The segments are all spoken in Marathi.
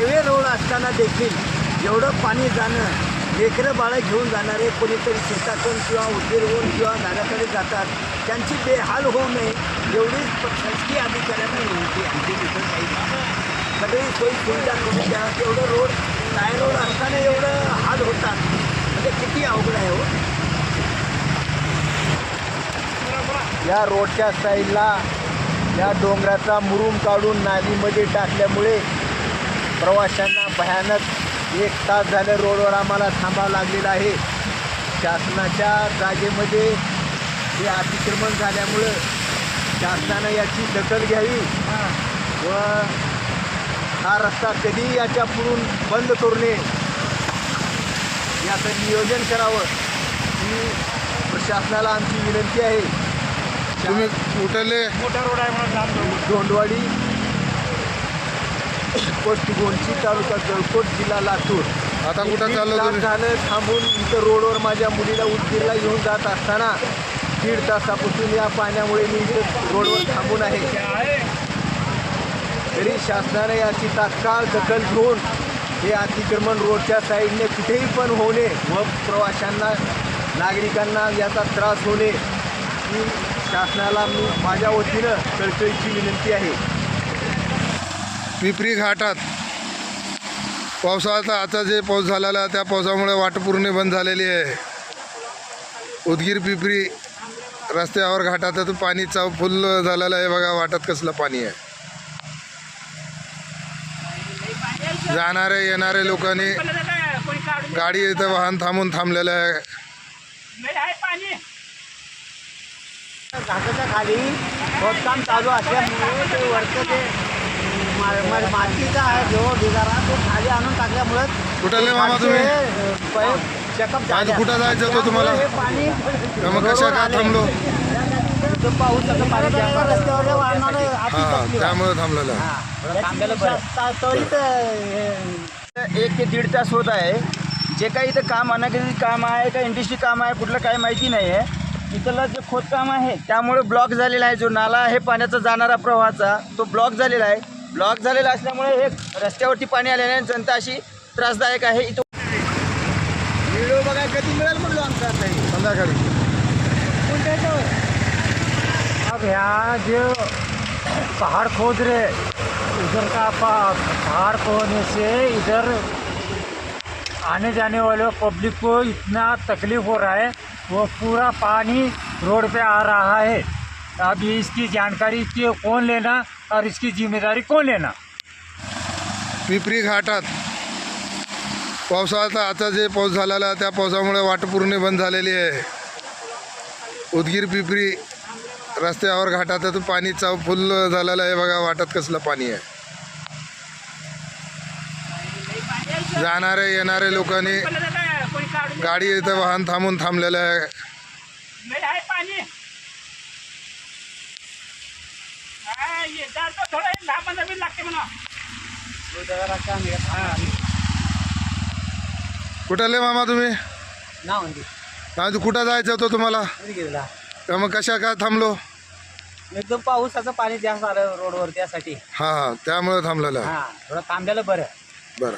हायवे रोड असताना देखील एवढं पाणी जाणं लेकरं बाळं घेऊन जाणारे कोणीतरी शेतातून किंवा उद्योगून किंवा घराकडे जातात त्यांची बेहाल होऊ नये एवढीच शासकीय अधिकाऱ्यांना विनंती. आमची तिथं काही. सगळी सोयी सुविधा करून द्या एवढं रोड टाय रोड असताना एवढं हाल होतात म्हणजे किती अवघड आहे हो या रोडच्या साईडला या डोंगराचा मुरुम काढून नालीमध्ये टाकल्यामुळे प्रवाशांना भयानक एक तास झालं रोडवर आम्हाला थांबावं लागलेलं आहे. शासनाच्या जागेमध्ये हे अतिक्रमण झाल्यामुळं शासनानं याची दखल घ्यावी व हा रस्ता कधी याच्या पुढून बंद करू नये. याचं नियोजन करावं ही प्रशासनाला आमची विनंती आहे. तुम्ही उठले मोठा रोड आहे म्हणून. दोंडवाडी पोस्ट गोंची तालुका जळकोट जिल्हा लातूर. आता कुठं चाललो तुम्ही झालं थांबून इथं रोडवर माझ्या मुलीला उदगीरला घेऊन जात असताना दीड तासापासून या पाण्यामुळे मी इथं रोडवर थांबून आहे. आहे तरी शासनाने याची तात्काळ दखल घेऊन हे अतिक्रमण रोडच्या साईडने कुठेही पण होणे व प्रवाशांना नागरिकांना याचा त्रास होणे ही शासनाला मी माझ्या वतीनं कळकळीची विनंती आहे. पिपरी घाटात. पावसाचा आता जे पाऊस झालेला आहे त्या पावसामुळे वाट पूर्ण बंद झालेली आहे. उदगीर पिपरी रस्त्यावर घाटात पाणी चा फुल झालेलं आहे बघा वाटात कसलं पाणी आहे. जाणारे येणारे लोकांनी गाडी इथं वाहन थांबून थांबलेलं आहे. घाटाच्या खाली खोदकाम चालू असल्यामुळे ते वरचं ते मा- मातीचा आहे जो ढिगारा तो खाली आणून टाकल्यामुळं कुठले मामा तुम्ही? चेकअप आज कुठं जायचं होतं तुम्हाला? हे पाणी मग कशा का थांबलो इथं पाऊस सगळं पाणी जास्त रस्त्यावर वाहनानं अति हां तकलीफ आहे. त्यामुळे थांबलेलं. आहे हां. याची त्वरित हे- एक ते दीड तास होत आहे. जे काही इथं काम अनागरिक काम आहे का इंडस्ट्री काम आहे कुठलं काही माहिती नाही आहे. इथलं जे खोदकाम आहे त्यामुळे ब्लॉक झालेला आहे जो नाला आहे पाण्याचा जाणारा प्रवाहाचा तो ब्लॉक झालेला आहे. ब्लॉक झालेला असल्यामुळे हे रस्त्यावरती पाणी आल्याने जनता अशी त्रासदायक आहे. इथं व्हिडिओ बघाय कधी मिळेल म्हणलो आमचा हे. संध्याकाळी. अब यहाँ जो पहाड़ खोद रहे उधर का पहाड़ खोदने से इधर आने जाने वाले पब्लिक को इतना तकलीफ हो रहा है वो पूरा पानी रोड पे आ रहा है। अब इसकी जानकारी की कौन लेना और इसकी जिम्मेदारी कौन लेना? पिपरी घाटात. पावसाळ्याचा आता जे पाऊस झालेला त्या पावसामुळे वाट पूर्ण बंद झालेली आहे. उदगीर पिपरी रस्त्यावर घाटात पाणी चाव फुल झालेलं आहे बघा वाटात कसलं पाणी आहे. जाणारे येणारे लोकांनी गाडी इथं वाहन थांबून थांबलेलं आहे. हा, थोडं दहा पंधरा मिनिट लागते म्हणा. कुठले मामा तुम्ही? नाव म्हणजे? आज कुठं जायचं होतं तुम्हाला? मग कशा काय थांबलो? एकदम पावसाचं पाणी जास्त आलं रोडवर त्यासाठी. हां हां त्यामुळे थांबलेलं. हा थोडं थांबलेलं बरं. बरं.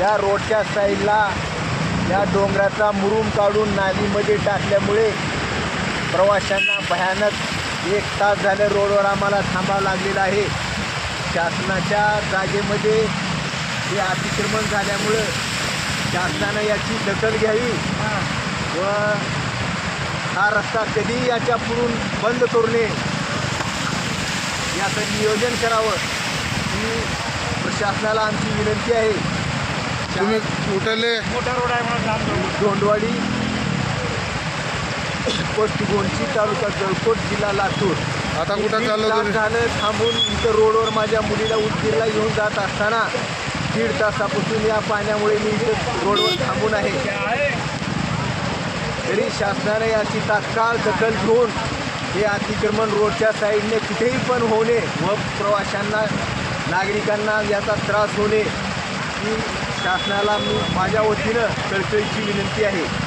या रोडच्या साईडला या डोंगराचा मुरुम काढून नालीमध्ये टाकल्यामुळे प्रवाशांना भयानक एक तास झालं रोडवर आम्हाला थांबावं लागलेलं आहे. शासनाच्या जागेमध्ये हे अतिक्रमण झाल्यामुळं शासनानं याची दखल घ्यावी. व हा रस्ता कधी याच्या पुढून बंद करू नये. याचं नियोजन करावं ही प्रशासनाला आमची विनंती आहे. तुम्ही उठले मोठा रोड आहे म्हणून. दोंडवाडी पोस्ट गोंची तालुका जळकोट जिल्हा लातूर. आता कुठं चाललो तुम्ही झालं थांबून इथं रोडवर माझ्या मुलीला उदगीरला घेऊन जात असताना दीड तासापासून या पाण्यामुळे मी इथं रोडवर थांबून आहे. आहे तरी शासनाने याची तात्काळ दखल घेऊन हे अतिक्रमण रोडच्या साईडने कुठेही पण होणे व प्रवाशांना नागरिकांना याचा त्रास होणे ही शासनाला मी माझ्या वतीनं कळकळीची विनंती आहे.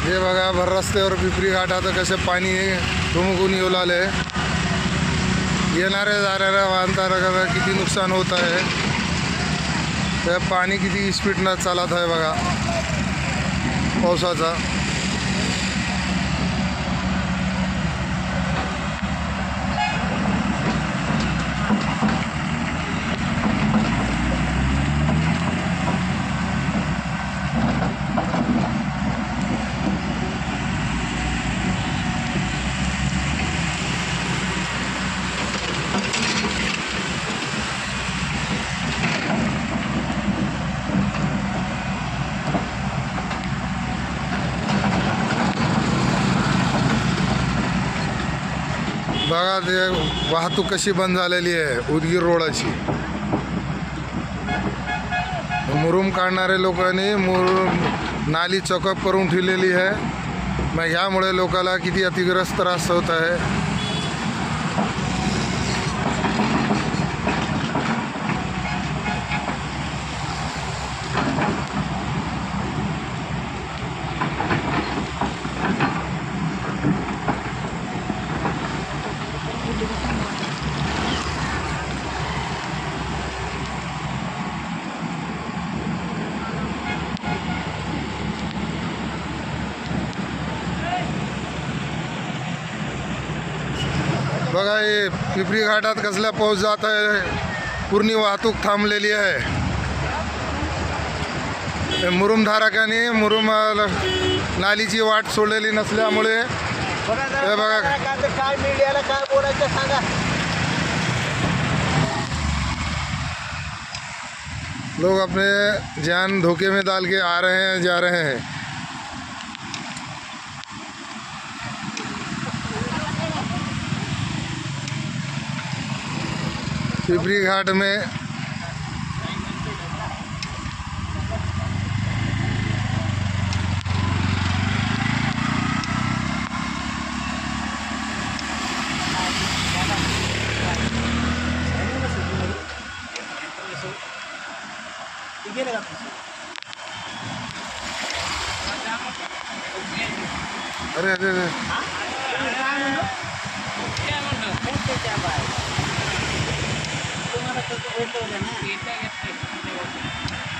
हे बघा भर रस्त्यावर पिपरी घाटात कसं पाणी धुमकून येऊ लागले. येणाऱ्या जाणाऱ्या वाहनधारकांना किती नुकसान होत आहे. त्या पाणी किती स्पीडनं चालत आहे बघा. पावसाचा. बघा ते वाहतूक कशी बंद झालेली आहे उदगीर रोडाची. मुरुम काढणारे लोकांनी मुरुम नाली चौकअप करून ठेवलेली आहे. मग ह्यामुळे लोकाला किती अतिग्रस्त त्रास होत आहे. बघा हे पिपरी घाटात कसला पाऊस जात आहे पूर्ण वाहतूक थांबलेली आहे. हे मुरुम अ, नालीची वाट सोडलेली नसल्यामुळे हे बघा. जरा काय काय मीडियाला काय बोलायचं सांगा. लोग अपने जान धोखे में डाल के आ रहे हैं जा रहे हैं। पिपरी घाट में अरे अरे अरे। हाँ? तो तो ना